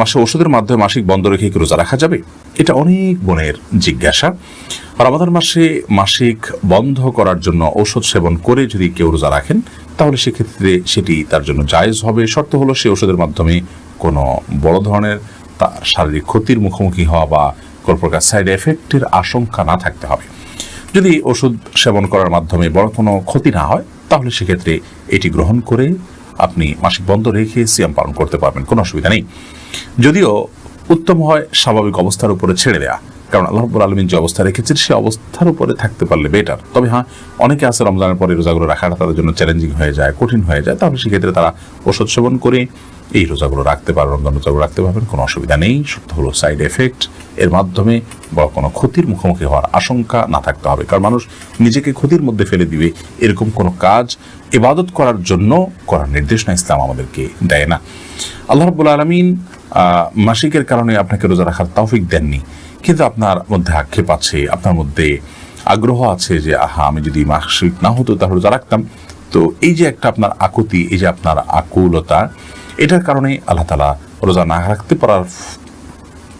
মাসে ওষুধের মাধ্যমে মাসিক বন্ধ রেখে কি রোজা রাখা যাবে? এটা অনেক বোনের জিজ্ঞাসা। রমাদান মাসে মাসিক বন্ধ করার জন্য ঔষধ সেবন করে যদি কেউ রোজা রাখেন, তাহলে সেক্ষেত্রে সেটি তার জন্য জায়েজ হবে। শর্ত হলো সে ওষুধের মাধ্যমে কোনো বড় ধরনের তার শারীরিক ক্ষতির মুখোমুখি হওয়া বা কোনো প্রকার সাইড এফেক্টের আশঙ্কা না থাকতে হবে। যদি ওষুধ সেবন করার মাধ্যমে বড় কোনো ক্ষতি না হয়, তাহলে সেক্ষেত্রে এটি গ্রহণ করে আপনি মাসিক বন্ধ রেখে সিয়াম পালন করতে পারবেন, কোনো অসুবিধা নেই। যদিও উত্তম হয় স্বাভাবিক অবস্থার উপরে ছেড়ে দেয়া, কারণ আল্লাহ রব্বুল আলমিন যে অবস্থা রেখেছেন সে অবস্থার উপরে থাকতে পারলে বেটার তবে হ্যাঁ অনেকে আছে রমজানের পরে রোজাগুলো রাখাটা তাদের জন্য চ্যালেঞ্জিং হয়ে যায়, কঠিন হয়ে যায়, তাহলে সেক্ষেত্রে তারা ওষুধ সেবন করে এই রোজাগুলো রাখতে পারবেন, রমজান রোজাগুলো রাখতে পারবেন, কোনো অসুবিধা নেই। সত্য হলো সাইড এফেক্ট এর মাধ্যমে বা কোনো ক্ষতির মুখোমুখি হওয়ার আশঙ্কা না থাকতে হবে। কারণ মানুষ নিজেকে ক্ষতির মধ্যে ফেলে দিবে, এরকম কোনো কাজ ইবাদত করার জন্য করার নির্দেশনা ইসলাম আমাদেরকে দেয় না। আল্লাহ রব্বুল আলমিন মাসিকের কারণে আপনাকে রোজা রাখার তৌফিক দেননি। কিন্তু আপনার মধ্যে আক্ষেপ আছে, আপনার মধ্যে আগ্রহ আছে যে, আহা, আমি যদি মাসিক না হতো তাহলে রোজা রাখতাম। তো এই যে একটা আপনার আকুতি, এই যে আপনার আকুলতা এটার কারণে আল্লাহ তালা রোজা না রাখতে পারার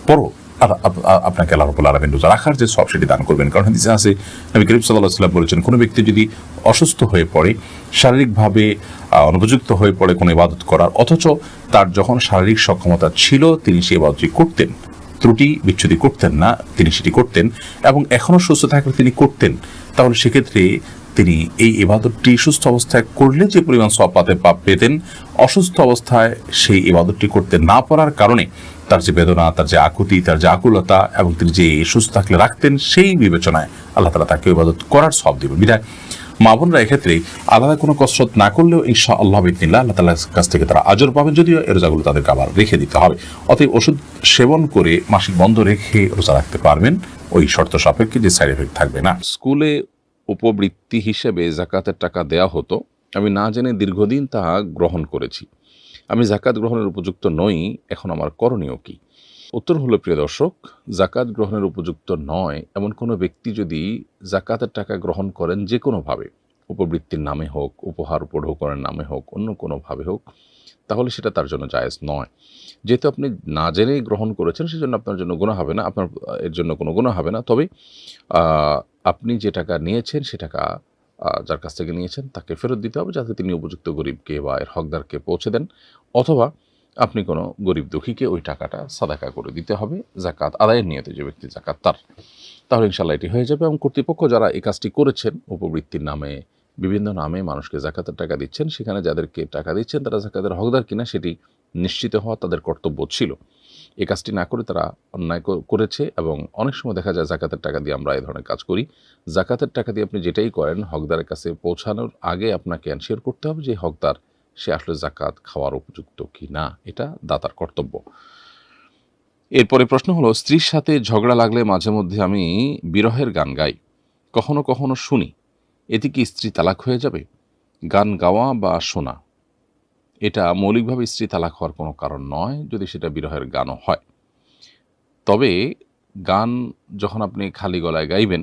পরও আপ- আপ- আপ- আপনাকে আল্লাহ রবুল আলমিন রোজা রাখার যে সব সেটি দান করবেন। কারণ হাদিসে আছে, নবী করিম সাল্লাহ সাল্লাম বলেছেন, কোনো ব্যক্তি যদি অসুস্থ হয়ে পড়ে, শারীরিকভাবে অনুপযুক্ত হয়ে পড়ে কোনো ইবাদত করার, অথচ তার যখন শারীরিক সক্ষমতা ছিল, তিনি সেই ইবাদতটি করতেন। ত্রুটি বিচ্ছুতি করতেন না, তিনি সেটি করতেন এবং এখনও সুস্থ থাকলে তিনি করতেন। তাহলে সেক্ষেত্রে তিনি এই ইবাদতটি সুস্থ অবস্থায় করলে যে পরিমাণ সব পাতে পাপ পেতেন, অসুস্থ অবস্থায় সেই ইবাদতটি করতে না পারার কারণে তার যে বেদনা, তার যে আকুতি, তার যে আকুলতা এবং তিনি যে সুস্থ থাকলে রাখতেন সেই বিবেচনায় আল্লাহ তালা তাকে ইবাদত করার সব দেবেন। বিধায় মা বোনরা এক্ষেত্রে আলাদা কোনো কসরত না করলেও ইনশা আল্লাহ বিদিল্লা আল্লাহ তালার কাছ থেকে তারা আজর পাবেন, যদিও এ রোজাগুলো তাদেরকে আবার রেখে দিতে হবে। অতএব ওষুধ সেবন করে মাসিক বন্ধ রেখে রোজা রাখতে পারবেন। ওই শর্ত সাপেক্ষে যে সাইড এফেক্ট থাকবে না। স্কুলে উপবৃত্তি হিসেবে জাকাতের টাকা দেয়া হতো, আমি না জেনে দীর্ঘদিন তা গ্রহণ করেছি। আমি জাকাত গ্রহণের উপযুক্ত নই, এখন আমার করণীয় কি? উত্তর হলো, প্রিয় দর্শক, জাকাত গ্রহণের উপযুক্ত নয়, এমন কোনো ব্যক্তি যদি জাকাতের টাকা গ্রহণ করেন যে কোনোভাবে, উপবৃত্তির নামে হোক, উপহার উপঢৌকনের নামে হোক, অন্য কোনোভাবে হোক, তাহলে সেটা তার জন্য জায়েজ নয়। যেহেতু আপনি না জেনেই গ্রহণ করেছেন, সেজন্য আপনার জন্য গুণা হবে না, আপনার, এর জন্য কোনো গুণা হবে না। তবে আপনি যে টাকা নিয়েছেন, সে টাকা যার কাছ থেকে নিয়েছেন, তাকে ফেরত দিতে হবে যাতে তিনি উপযুক্ত গরিবকে বা এর হকদারকে পৌঁছে দেন। অথবা আপনি কোনো গরিব দুঃখীকে ওই টাকাটা সাদাকা করে দিতে হবে জাকাত আদায়ের নিয়তে যে ব্যক্তি জাকাত তার। তাহলে ইনশাল্লাহ এটি হয়ে যাবে এবং কর্তৃপক্ষ যারা এই কাজটি করেছেন, উপবৃত্তির নামে, বিভিন্ন নামে মানুষকে জাকাতের টাকা দিচ্ছেন, সেখানে যাদেরকে টাকা দিচ্ছেন, তারা জাকাতের হকদার কিনা সেটি নিশ্চিত হওয়া তাদের কর্তব্য ছিল। এই কাজটি না করে তারা অন্যায় করেছে এবং অনেক সময় দেখা যায় জাকাতের টাকা দিয়ে আমরা এই ধরনের কাজ করি। জাকাতের টাকা দিয়ে আপনি যেটাই করেন, হকদারের কাছে পৌঁছানোর আগে আপনাকে এনশিওর করতে হবে যে হকদার সে আসলে জাকাত খাওয়ার উপযুক্ত কি না এটা দাতার কর্তব্য। এরপরে প্রশ্ন হলো, স্ত্রীর সাথে ঝগড়া লাগলে মাঝে মধ্যে আমি বিরহের গান গাই। কখনো কখনো শুনি। এতে কি স্ত্রী তালাক হয়ে যাবে? গান গাওয়া বা শোনা? এটা মৌলিকভাবে স্ত্রী তালাক হওয়ার কোনো কারণ নয়, যদি সেটা বিরহের গানও হয়। তবে গান যখন আপনি খালি গলায় গাইবেন,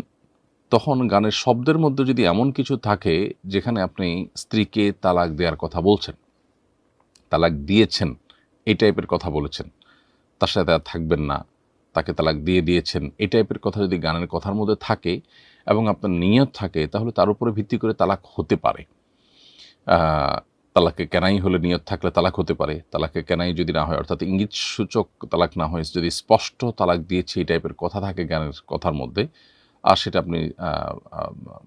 তখন গানের শব্দের মধ্যে যদি এমন কিছু থাকে যেখানে আপনি স্ত্রীকে তালাক দেওয়ার কথা বলছেন, তালাক দিয়েছেন, এই টাইপের কথা বলেছেন, তার সাথে আর থাকবেন না, তাকে তালাক দিয়ে দিয়েছেন, এই টাইপের কথা যদি গানের কথার মধ্যে থাকে এবং আপনার নিয়ত থাকে, তাহলে তার উপরে ভিত্তি করে তালাক হতে পারে। তালাকে কেনাই হলে নিয়ত থাকলে তালাক হতে পারে। তালাকে কেনাই যদি না হয়, অর্থাৎ ইঙ্গিত সূচক তালাক না হয়, যদি স্পষ্ট তালাক দিয়েছে এই টাইপের কথা থাকে জ্ঞানের কথার মধ্যে, আর সেটা আপনি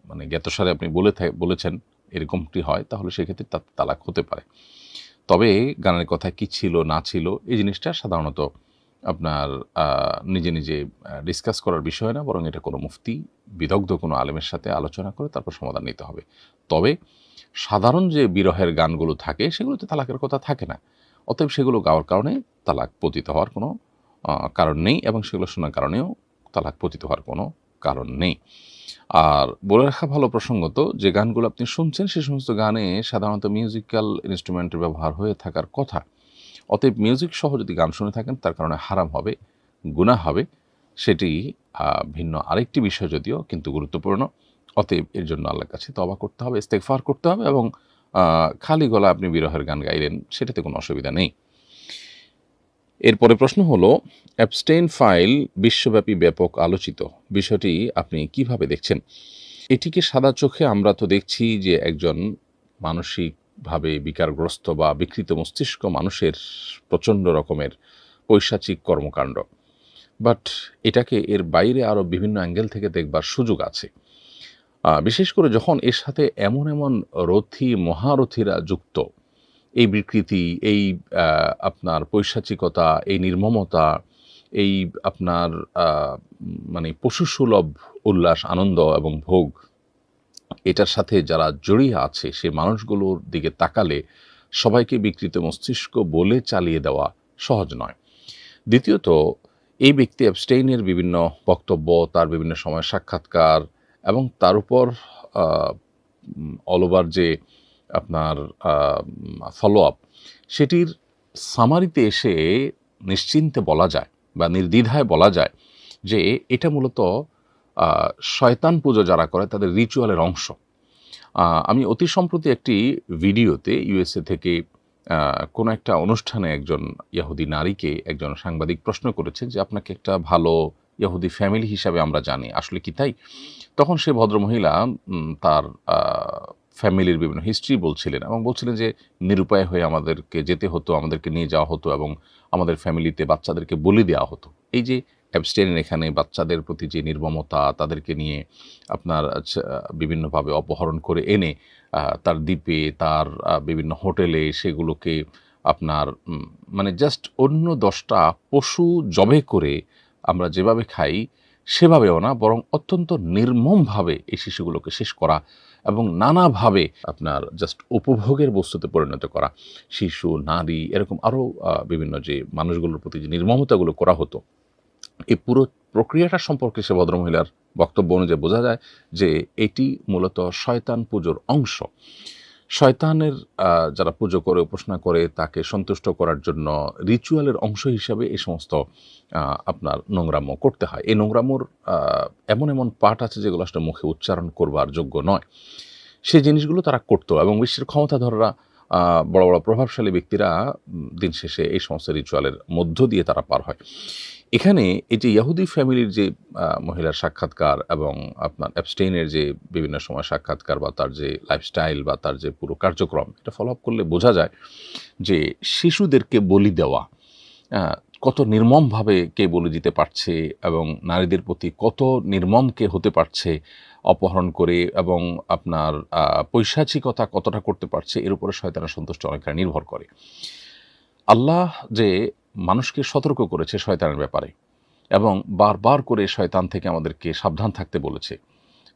মানে জ্ঞাতসারে আপনি বলে বলেছেন এরকমটি হয়, তাহলে সেক্ষেত্রে তার তালাক হতে পারে। তবে গানের কথা কি ছিল, না ছিল, এই জিনিসটা সাধারণত আপনার নিজে নিজে ডিসকাস করার বিষয় না, বরং এটা কোনো মুফতি, বিদগ্ধ কোনো আলেমের সাথে আলোচনা করে তারপর সমাধান নিতে হবে। তবে সাধারণ যে বিরহের গানগুলো থাকে, সেগুলোতে তালাকের কথা থাকে না। অতএব সেগুলো গাওয়ার কারণে তালাক পতিত হওয়ার কোনো কারণ নেই এবং সেগুলো শোনার কারণেও তালাক পতিত হওয়ার কোনো কারণ নেই। আর বলে রাখা ভালো প্রসঙ্গত যে গানগুলো আপনি শুনছেন, সে সমস্ত গানে সাধারণত মিউজিক্যাল ইনস্ট্রুমেন্টের ব্যবহার হয়ে থাকার কথা। অতএব মিউজিক সহ যদি গান শুনে থাকেন, তার কারণে হারাম হবে গুণা হবে। সেটি ভিন্ন আরেকটি বিষয় যদিও, কিন্তু গুরুত্বপূর্ণ। অতএব এর জন্য আল্লাহর কাছে তবা করতে হবে ইস্তেকফার করতে হবে এবং খালি গলা আপনি বিরহের গান গাইলেন, সেটাতে কোনো অসুবিধা নেই। এরপরে প্রশ্ন হলো অ্যাবস্টেইন ফাইল বিশ্বব্যাপী ব্যাপক আলোচিত। বিষয়টি আপনি কীভাবে দেখছেন? এটিকে সাদা চোখে আমরা তো দেখছি যে একজন মানসিকভাবে বিকারগ্রস্ত বা বিকৃত মস্তিষ্ক মানুষের প্রচণ্ড রকমের পৈশাচিক কর্মকাণ্ড। বাট এটাকে এর বাইরে আরও বিভিন্ন অ্যাঙ্গেল থেকে দেখবার সুযোগ আছে। বিশেষ করে যখন এর সাথে এমন এমন রথি, মহারথীরা যুক্ত, এই বিকৃতি, এই আপনার পৈশাচিকতা, এই নির্মমতা, এই আপনার মানে পশুসুলভ উল্লাস, আনন্দ এবং ভোগ এটার সাথে যারা জড়িয়ে আছে, সে মানুষগুলোর দিকে তাকালে সবাইকে বিকৃত মস্তিষ্ক বলে চালিয়ে দেওয়া সহজ নয়। দ্বিতীয়ত, এই ব্যক্তি অ্যাবস্টেইনের বিভিন্ন বক্তব্য, তার বিভিন্ন সময় সাক্ষাৎকার এবং তার উপর অল ওভার যে আপনার ফলো আপ সেটির সামারিতে এসে নিশ্চিন্তে বলা যায় বা নির্দ্বিধায় বলা যায় যে এটা মূলত শয়তান পুজো যারা করে, তাদের রিচুয়ালের অংশ। আমি অতি সম্প্রতি একটি ভিডিওতে ইউএসএ থেকে কোনো একটা অনুষ্ঠানে একজন ইয়াহুদি নারীকে একজন সাংবাদিক প্রশ্ন করেছেন যে, আপনাকে একটা ভালো ইয়াহুদি ফ্যামিলি হিসাবে আমরা জানি, আসলে কি তাই? তখন সে ভদ্রমহিলা তার ফ্যামিলির বিভিন্ন হিস্ট্রি বলছিলেন এবং বলছিলেন যে, নিরুপায় হয়ে আমাদেরকে যেতে হতো, আমাদেরকে নিয়ে যাওয়া হতো এবং আমাদের ফ্যামিলিতে বাচ্চাদেরকে বলি দেওয়া হতো। এই যে অ্যাবস্টেন এখানে বাচ্চাদের প্রতি যে নির্মমতা তাদেরকে নিয়ে আপনার আচ্ছা, বিভিন্নভাবে অপহরণ করে এনে তার দ্বীপে তার বিভিন্ন হোটেলে সেগুলোকে আপনার মানে জাস্ট অন্য দশটা পশু জবে করে আমরা যেভাবে খাই সেভাবেও না বরং অত্যন্ত নির্মমভাবে এই শিশুগুলোকে শেষ করা এবং নানাভাবে আপনার জাস্ট উপভোগের বস্তুতে পরিণত করা। শিশু নারী এরকম আরও বিভিন্ন যে মানুষগুলোর প্রতি যে নির্মমতাগুলো করা হতো। এই পুরো প্রক্রিয়াটা সম্পর্কে সে ভদ্রমহিলার বক্তব্য অনুযায়ী বোঝা যায় যে এটি মূলত শয়তান পুজোর অংশ। শয়তানের যারা পুজো করে, উপাসনা করে, তাকে সন্তুষ্ট করার জন্য রিচুয়ালের অংশ হিসাবে এই সমস্ত আপনার নোংরামো করতে হয়। এই নোংরামোর এমন এমন পাঠ আছে যেগুলো আসলে মুখে উচ্চারণ করবার যোগ্য নয়। সেই জিনিসগুলো তারা করতো এবং বিশ্বের ক্ষমতাধররা বড় বড় প্রভাবশালী ব্যক্তিরা দিন শেষে এই সমস্ত রিচুয়ালের মধ্য দিয়ে তারা পার হয়। এখানে এই যে ইয়াহুদি ফ্যামিলির যে মহিলার সাক্ষাৎকার এবং আপনার অ্যাবস্টেইনের যে বিভিন্ন সময় সাক্ষাৎকার বা তার যে লাইফস্টাইল বা তার যে পুরো কার্যক্রম, এটা ফলো আপ করলে বোঝা যায় যে শিশুদেরকে বলি দেওয়া কত নির্মমভাবে কে বলি দিতে পারছে এবং নারীদের প্রতি কত নির্মম কে হতে পারছে, অপহরণ করে এবং আপনার পৈশাচিকতা কতটা করতে পারছে, এর উপরে শয়তানের সন্তুষ্ট অনেকটা নির্ভর করে। আল্লাহ যে মানুষকে সতর্ক করেছে শয়তানের ব্যাপারে এবং বারবার করে শয়তান থেকে আমাদেরকে সাবধান থাকতে বলেছে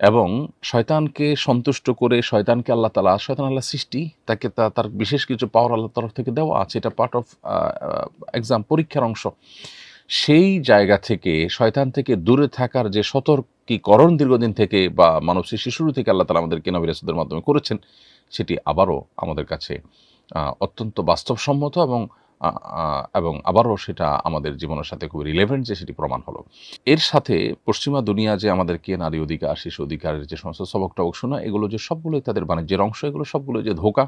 এবং শয়তানকে সন্তুষ্ট করে শয়তানকে আল্লাহ তালা শয়তান আল্লাহ সৃষ্টি, তাকে তার বিশেষ কিছু পাওয়ার আল্লাহ তরফ থেকে দেওয়া আছে। এটা পার্ট অফ এক্সাম পরীক্ষার অংশ। সেই জায়গা থেকে, শয়তান থেকে দূরে থাকার যে সতর্কীকরণ দীর্ঘদিন থেকে বা মানব সৃষ্টি শুরু থেকে আল্লাহ তালা আমাদেরকে নবী রাসূলদের মাধ্যমে করেছেন, সেটি আবারও আমাদের কাছে অত্যন্ত বাস্তবসম্মত এবং এবং আবারও সেটা আমাদের জীবনের সাথে খুব রিলেভেন্ট যে সেটি প্রমাণ হলো। এর সাথে পশ্চিমা দুনিয়া যে আমাদেরকে নারী অধিকার, শিশু অধিকারের যে সমস্ত সবক টবক শোনা এগুলো যে সবগুলোই তাদের বাণিজ্যের অংশ, এগুলো সবগুলো যে ধোকা।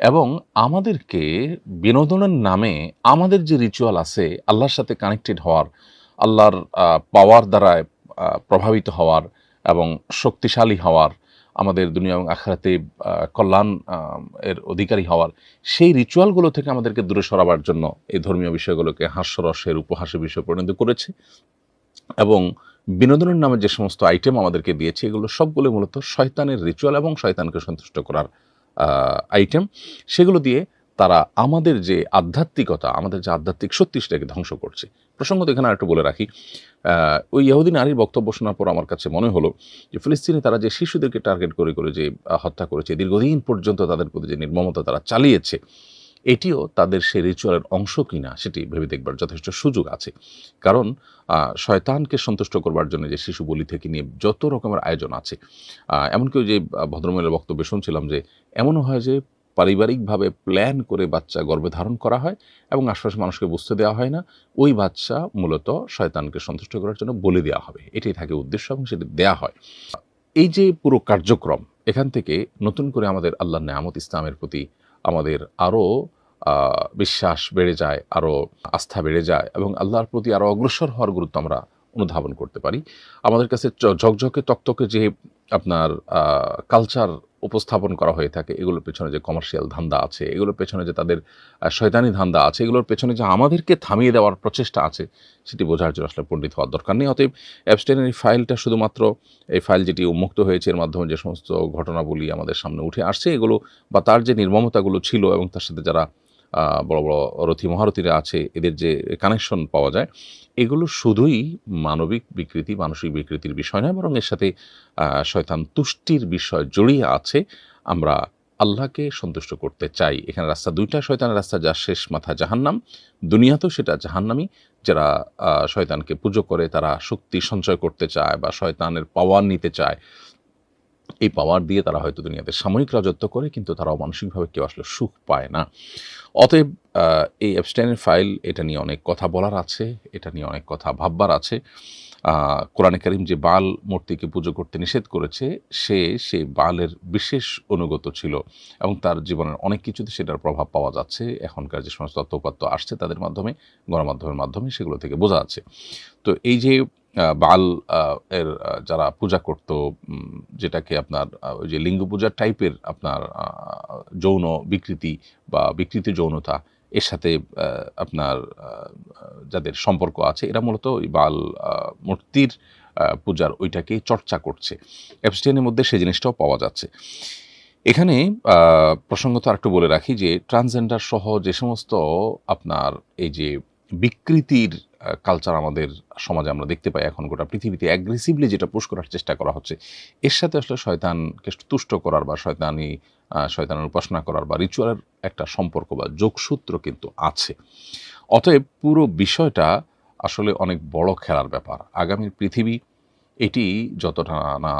এবং আমাদেরকে বিনোদনের নামে আমাদের যে রিচুয়াল আছে, আল্লাহর সাথে কানেক্টেড হওয়ার, আল্লাহর পাওয়ার দ্বারা প্রভাবিত হওয়ার এবং শক্তিশালী হওয়ার আমাদের দুনিয়া এবং আখরাতে কল্যাণ এর অধিকারী হওয়ার সেই রিচুয়ালগুলো থেকে আমাদেরকে দূরে সরাবার জন্য এই ধর্মীয় বিষয়গুলোকে হাস্যরসের, উপহাসের বিষয় পরিণত করেছে। এবং বিনোদনের নামে যে সমস্ত আইটেম আমাদেরকে দিয়েছে, এগুলো সবগুলো মূলত শয়তানের রিচুয়াল এবং শয়তানকে সন্তুষ্ট করার আইটেম সেগুলো দিয়ে তারা আমাদের যে আধ্যাত্মিকতা, আমাদের যে আধ্যাত্মিক সত্যি সেটাকে ধ্বংস করছে। প্রসঙ্গত এখানে একটু বলে রাখি ওই ইহুদি নারীর বক্তব্য শোনার পর আমার কাছে মনে হলো যে ফিলিস্তিনে তারা যে শিশুদেরকে টার্গেট করে করে যে হত্যা করেছে, দীর্ঘদিন পর্যন্ত তাদের প্রতি যে নির্মমতা তারা চালিয়েছে, এটিও তাদের সেই রিচুয়ালের অংশ কিনা সেটি ভেবে দেখবার যথেষ্ট সুযোগ আছে। কারণ শয়তানকে সন্তুষ্ট করবার জন্য যে শিশু বলি থেকে নিয়ে যত রকমের আয়োজন আছে এমনকি যে ভদ্রমহিলার বক্তব্যে শুনছিলাম যে, এমনও হয় যে পারিবারিকভাবে প্ল্যান করে বাচ্চা গর্ভে ধারণ করা হয় এবং আশপাশের মানুষকে বুঝতে দেওয়া হয় না, ওই বাচ্চা মূলত শয়তানকে সন্তুষ্ট করার জন্য বলে দেওয়া হবে। এটাই থাকে উদ্দেশ্য এবং সেটি দেওয়া হয়। এই যে পুরো কার্যক্রম, এখান থেকে নতুন করে আমাদের আল্লাহ নেয়ামত ইসলামের প্রতি আমাদের আরও বিশ্বাস বেড়ে যায় আরও আস্থা বেড়ে যায় এবং আল্লাহর প্রতি আরও অগ্রসর হওয়ার গুরুত্ব আমরা অনুধাবন করতে পারি। আমাদের কাছে ঝকঝকে, তকতকে যে আপনার কালচার উপস্থাপন করা হয়ে থাকে, এগুলোর পেছনে যে কমার্শিয়াল ধান্দা আছে, এগুলোর পেছনে যে তাদের শয়তানি ধান্দা আছে, এগুলোর পেছনে যে আমাদেরকে থামিয়ে দেওয়ার প্রচেষ্টা আছে, সেটি বোঝার জন্য আসলে পণ্ডিত হওয়ার দরকার নেই। অতএব অ্যাবস্টেনের ফাইলটা শুধুমাত্র এই ফাইল যেটি উন্মুক্ত হয়েছে, এর মাধ্যমে যে সমস্ত ঘটনাবলী আমাদের সামনে উঠে আসছে, এগুলো বা তার যে নির্মমতাগুলো ছিল এবং তার সাথে যারা বড় বড় রথী মহারথীরা আছে, এদের যে কানেকশন পাওয়া যায় এগুলো শুধুই মানবিক বিকৃতি, মানসিক বিকৃতির বিষয় নয়, বরং এর সাথে শয়তান তুষ্টির বিষয় জড়িয়ে আছে। আমরা আল্লাহকে সন্তুষ্ট করতে চাই। এখানে রাস্তা দুইটা, শয়তানের রাস্তা যা শেষ মাথা জাহান্নাম, দুনিয়াতেও সেটা জাহান্নামি। যারা শয়তানকে পুজো করে তারা শক্তি সঞ্চয় করতে চায় বা শয়তানের পাওয়ার নিতে চায়। এই পাওয়ার দিয়ে তারা হয়তো দুনিয়াতে সাময়িক রাজত্ব করে, কিন্তু তারাও মানসিকভাবে কেউ আসলে সুখ পায় না। অতএব এই অ্যাবস্টাইনের ফাইল এটা নিয়ে অনেক কথা বলার আছে, এটা নিয়ে অনেক কথা ভাববার আছে। কোরআনে কারিম যে বাল মূর্তিকে পুজো করতে নিষেধ করেছে, সে সেই বালের বিশেষ অনুগত ছিল এবং তার জীবনের অনেক কিছুতে সেটার প্রভাব পাওয়া যাচ্ছে। এখনকার যে সমস্ত তথ্যপাত্য আসছে তাদের মাধ্যমে, গণমাধ্যমের মাধ্যমে সেগুলো থেকে বোঝা যাচ্ছে। তো এই যে বাল এর যারা পূজা করত যেটাকে আপনার ওই যে লিঙ্গ পূজার টাইপের আপনার যৌন বিকৃতি বা বিকৃতি যৌনতা, এর সাথে আপনার যাদের সম্পর্ক আছে, এরা মূলত ওই বাল মূর্তির পূজার ওইটাকেই চর্চা করছে। অ্যাবস্টেনের মধ্যে সেই জিনিসটাও পাওয়া যাচ্ছে। এখানে প্রসঙ্গত আরেকটু বলে রাখি যে ট্রান্সজেন্ডার সহ যে সমস্ত আপনার এই যে বিকৃতির কালচার আমাদের সমাজে আমরা দেখতে পাই। এখন গোটা পৃথিবীতে অ্যাগ্রেসিভলি যেটা পুশ করার চেষ্টা করা হচ্ছে, এর সাথে আসলে শয়তানকে তুষ্ট করার বা শয়তানি শয়তানের উপাসনা করার বা রিচুয়ালের একটা সম্পর্ক বা যোগসূত্র কিন্তু আছে। অতএব পুরো বিষয়টা আসলে অনেক বড় খেলার ব্যাপার। আগামীর পৃথিবী এটি যতটা না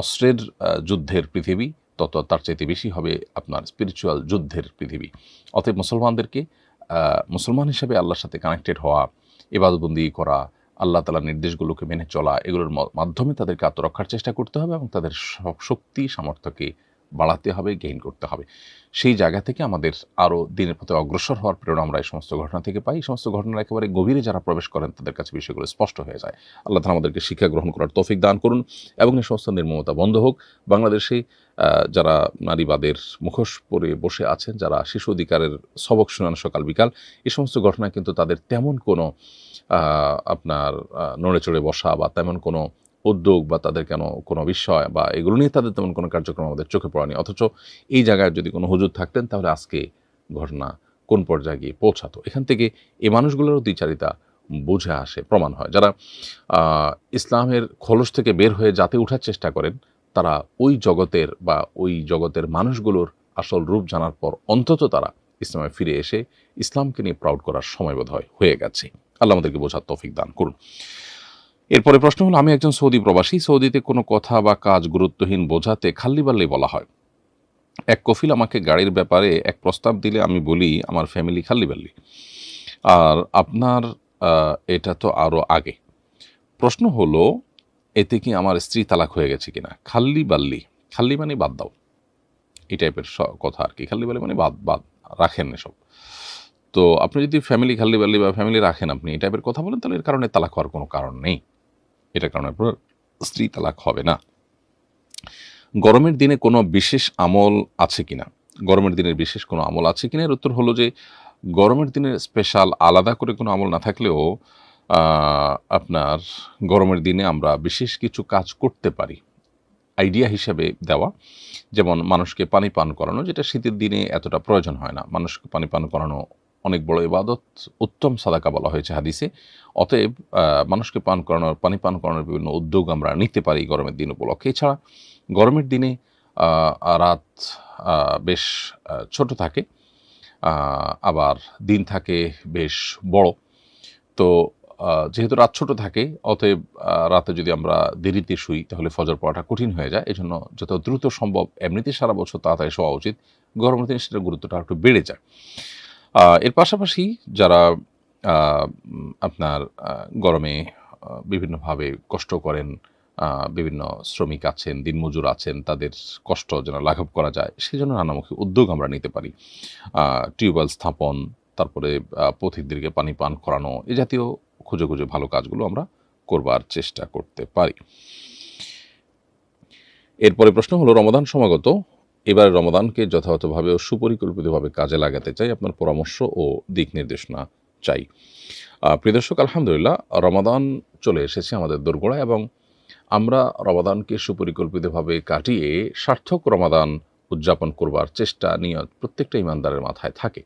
অস্ত্রের যুদ্ধের পৃথিবী, তত তার চাইতে বেশি হবে আপনার স্পিরিচুয়াল যুদ্ধের পৃথিবী। অতএব মুসলমানদেরকে মুসলমান হিসেবে আল্লাহর সাথে কানেক্টেড হওয়া ইবাদতবন্দি করা, আল্লাহ তালার নির্দেশগুলোকে মেনে চলা, এগুলোর মাধ্যমে তাদেরকে আত্মরক্ষার চেষ্টা করতে হবে এবং তাদের সব শক্তি, সামর্থ্যকে বাড়াতে হবে গেইন করতে হবে। সেই জায়গা থেকে আমাদের আরও দিনের পথে অগ্রসর হওয়ার প্রেরণা আমরা এই সমস্ত ঘটনা থেকে পাই। এই সমস্ত ঘটনার একেবারে গভীরে যারা প্রবেশ করেন, তাদের কাছে বিষয়গুলো স্পষ্ট হয়ে যায়। আল্লাহ তালা আমাদেরকে শিক্ষা গ্রহণ করার তৌফিক দান করুন এবং এই সমস্ত নির্মমতা বন্ধ হোক। বাংলাদেশে যারা নারীবাদের মুখোশ পরে বসে আছেন, যারা শিশু অধিকারের সবক শোনান সকাল, বিকাল, এই সমস্ত ঘটনা কিন্তু তাদের তেমন কোনো আপনার নড়ে চড়ে বসা বা তেমন কোনো উদ্যোগ বা তাদের কেন কোনো বিষয় বা এগুলো নিয়ে তাদের তেমন কোনো কার্যক্রম আমাদের চোখে পড়েনি। অথচ এই জায়গায় যদি কোনো হুজুর থাকতেন, তাহলে আজকে ঘটনা কোন পর্যায়ে গিয়ে পৌঁছাতো? এখান থেকে এই মানুষগুলোরও দ্বিচারিতা বুঝে আসে, প্রমাণ হয়। যারা ইসলামের খোলস থেকে বের হয়ে যাতে ওঠার চেষ্টা করেন, তারা ওই জগতের বা ওই জগতের মানুষগুলোর আসল রূপ জানার পর অন্তত তারা ইসলামে ফিরে এসে ইসলামকে নিয়ে প্রাউড করার সময় বোধ হয় হয়ে গেছে। আল্লাহ আমাদেরকে বোঝার তৌফিক দান করুন। এরপরে প্রশ্ন হলো, আমি একজন সৌদি প্রবাসী, সৌদিতে কোনো কথা বা কাজ গুরুত্বহীন বোঝাতে খাল্লি বাল্লি বলা হয়। এক কফিল আমাকে গাড়ির ব্যাপারে এক প্রস্তাব দিলে আমি বলি, আমার ফ্যামিলি খাল্লি বাল্লি আর আপনার এটা তো আরও আগে। প্রশ্ন হলো, এতে কি আমার স্ত্রী তালাক হয়ে গেছে কিনা? খাল্লি বাল্লি খাল্লি মানে বাদ দাও। এই টাইপের কথা আর কি। খাল্লি বাল্লি মানে বাদ বাদ, রাখেন এসব। তো আপনি যদি ফ্যামিলি খাল্লি বাল্লি বা ফ্যামিলি রাখেন আপনি, এই টাইপের কথা বলেন, তাহলে এর কারণে তালাক হওয়ার কোনো কারণ নেই। এটার কারণে স্ত্রী তালাক হবে না। গরমের দিনে কোনো বিশেষ আমল আছে কিনা? গরমের দিনের বিশেষ কোনো আমল আছে কিনা? এর উত্তর হলো যে, গরমের দিনে স্পেশাল আলাদা করে কোনো আমল না থাকলেও আপনার গরমের দিনে আমরা বিশেষ কিছু কাজ করতে পারি। আইডিয়া হিসেবে দেওয়া, যেমন মানুষকে পানি পান করানো, যেটা শীতের দিনে এতটা প্রয়োজন হয় না। মানুষকে পানি পান করানো অনেক বড় ইবাদত উত্তম সাদাকা বলা হয়েছে হাদিসে। অতএব মানুষকে পান করানোর, পানি পান করানোর বিভিন্ন উদ্যোগ আমরা নিতে পারি গরমের দিন উপলক্ষে। এছাড়া গরমের দিনে রাত বেশ ছোট থাকে আবার দিন থাকে বেশ বড়। তো যেহেতু রাত ছোট থাকে, অতএব রাতে যদি আমরা দেরিতে শুই, তাহলে ফজর পড়াটা কঠিন হয়ে যায়। এজন্য যত দ্রুত সম্ভব, এমনিতে সারা বছর তাড়াতাড়ি শোয়া উচিত। গরমের দিনে সেটার গুরুত্বটা একটু বেড়ে যায়। এর পাশাপাশি যারা আপনার গরমে বিভিন্নভাবে কষ্ট করেন বিভিন্ন শ্রমিক আছেন, দিনমজুর আছেন, তাদের কষ্ট যেন লাঘব করা যায় সেই জন্য নানামুখী উদ্যোগ আমরা নিতে পারি। টিউবওয়েল স্থাপন, তারপরে পথিকদেরকে পানি পান করানো, এ জাতীয় খুঁজে খুঁজে ভালো কাজগুলো আমরা করবার চেষ্টা করতে পারি। এরপরে প্রশ্ন হলো রমদান সমাগত এবার রমাদানকে যথাযথভাবে ও সুপরিকল্পিতভাবে কাজে লাগাতে চাই আপনার পরামর্শ ও দিক নির্দেশনা চাই। আহ, প্রিয় দর্শক আলহামদুলিল্লাহ রমাদান চলে এসেছে আমাদের দোরগোড়ায় এবং আমরা রমাদানকে সুপরিকল্পিতভাবে কাটিয়ে সার্থক রমাদান উদযাপন করবার চেষ্টা নিয়ে প্রত্যেকটা ইমানদারের মাথায় থাকে।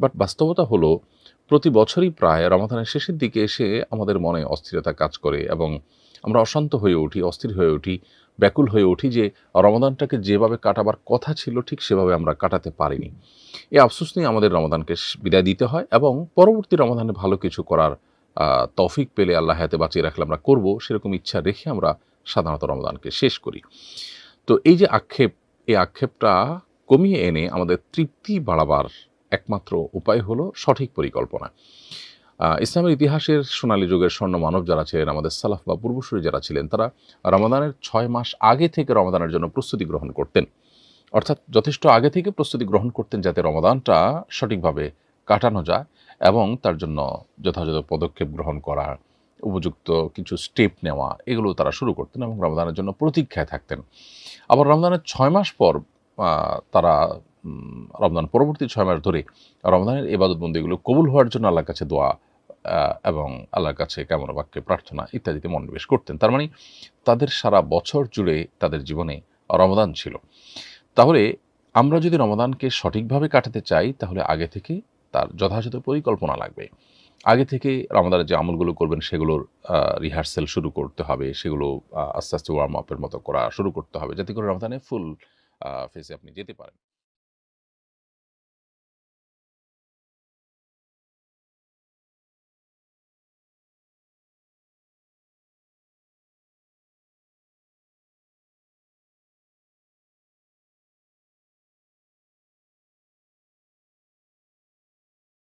বাট বাস্তবতা হলো প্রতি বছরই প্রায় রমাদানের শেষের দিকে এসে আমাদের মনে অস্থিরতা কাজ করে এবং আমরা অশান্ত হয়ে উঠি অস্থির হয়ে উঠি। ব্যাকুল হয়ে উঠি যে রমাদানটাকে যেভাবে কাটাবার কথা ছিল, ঠিক সেভাবে আমরা কাটাতে পারিনি। এই আফসোস নিয়ে আমাদের রমাদানকে বিদায় দিতে হয় এবং পরবর্তী রমাদানে ভালো কিছু করার তৌফিক পেলে আল্লাহ হাতে বাঁচিয়ে রাখলে আমরা করব, সেরকম ইচ্ছা রেখে আমরা সাধারণত রমাদানকে শেষ করি। তো এই যে আক্ষেপ, এই আক্ষেপটা কমিয়ে এনে আমাদের তৃপ্তি বাড়াবার একমাত্র উপায় হলো সঠিক পরিকল্পনা। ইসলামের ইতিহাসের সোনালী যুগের স্বর্ণ মানব যারা ছিলেন, আমাদের সালাফ বা পূর্বসূরি যারা ছিলেন, তারা রমাদানের ছয় মাস আগে থেকে রমাদানের জন্য প্রস্তুতি গ্রহণ করতেন। অর্থাৎ যথেষ্ট আগে থেকে প্রস্তুতি গ্রহণ করতেন যাতে রমাদানটা সঠিকভাবে কাটানো যায় এবং তার জন্য যথাযথ পদক্ষেপ গ্রহণ করা উপযুক্ত কিছু স্টেপ নেওয়া এগুলো তারা শুরু করতেন এবং রমজানের জন্য প্রতীক্ষায় থাকতেন। আবার রমজানের ছয় মাস পর তারা রমদান পরবর্তী ছয় মাস ধরে রমদানের এবাদতবন্দিগুলো কবুল হওয়ার জন্য আল্লাহর কাছে দোয়া এবং আল্লাহর কাছে কেমন বাক্যে প্রার্থনা ইত্যাদিতে মনোনিবেশ করতেন। তার মানে তাদের সারা বছর জুড়ে তাদের জীবনে রমদান ছিল। তাহলে আমরা যদি রমদানকে সঠিকভাবে কাটাতে চাই, তাহলে আগে থেকে তার যথাযথ পরিকল্পনা লাগবে। আগে থেকে রমাদানের যে আমলগুলো করবেন, সেগুলোর রিহার্সেল শুরু করতে হবে, সেগুলো আস্তে আস্তে ওয়ার্ম আপের মতো করা শুরু করতে হবে, যাতে করে রমাদানে ফুল ফেসে আপনি যেতে পারেন।